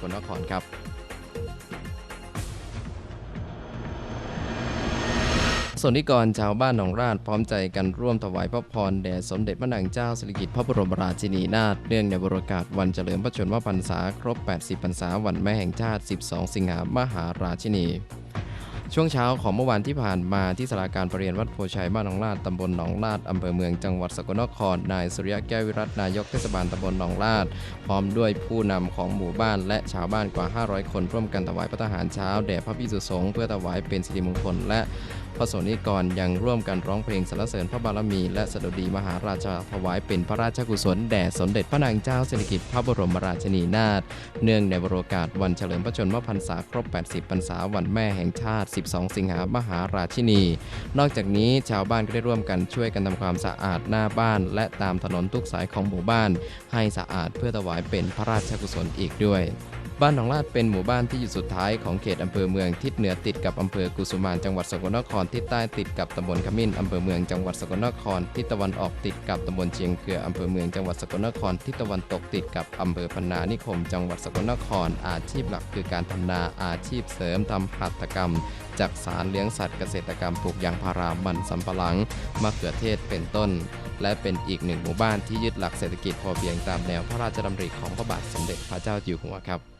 กลนครครับส่วนนิกรชาวบ้านหนองราชพร้อมใจกันร่วมถวายพระพรแด่สมเด็จพระนางเจ้าสิริกิติ์พระบรมราชินีนาถเนื่องในบรกาศวันเฉลิมพระชนมพรรษาครบ 80 พรรษาวันแม่แห่งชาติ 12 สิงหามหาราชินี ช่วงเช้าของเมื่อวานที่ผ่านมาที่สาราการประเรียนวัดโพชัยบ้านหนองลาดตำบลหนองลาดอำเภอเมืองจังหวัดสกลนคร นายสุริยะแก้ววิรัตนายกเทศบาลตำบลหนองลาด พร้อมด้วยผู้นำของหมู่บ้านและชาวบ้านกว่า 500 คนร่วมกันถวายพระทหารเช้าแด่พระพิสุสงฆ์เพื่อถวายเป็นสิริมงคลและพระสงฆ์นิกรยังร่วมกันร้องเพลงสรรเสริญพระบารมีและสดุดีมหาราชาถวายเป็นพระราชกุศลแด่สมเด็จพระนางเจ้าสิริกิติ์พระบรมราชินีนาถเนื่องในบรโอกาสวันเฉลิมพระชนมพรรษาครบ 80 พรรษาวันแม่แห่งชาติ12 สิงหามหาราชินี นอกจากนี้ชาวบ้านก็ได้ร่วมกันช่วยกันทำความสะอาดหน้าบ้าน และตามถนนทุกสายของหมู่บ้าน ให้สะอาดเพื่อถวายเป็นพระราชกุศลอีกด้วย บ้านหนองลาดเป็นหมู่บ้านที่อยู่สุดท้ายของเขตอำเภอเมืองทิศเหนือติดกับอำเภอกุสุมานจังหวัดสกลนครทิศใต้ติดกับตำบลขมิ้นอำเภอเมืองจังหวัดสกลนครทิศตะวันออกติดกับตำบลเชียงเขืออำเภอเมืองจังหวัดสกลนครทิศตะวันตกติดกับอำเภอพนานิคม จังหวัดสกลนคร อาชีพหลักคือการทำนาอาชีพเสริมทำหัตถกรรมจากสารเลี้ยงสัตว์เกษตรกรรมปลูกยางพารามันสำปะหลังมะเขือเทศเป็นต้น และเป็นอีกหนึ่งหมู่บ้านที่ยึดหลักเศรษฐกิจพอเพียงตามแนวพระราชดำริของพระบาทสมเด็จพระเจ้าอยู่หัวครับ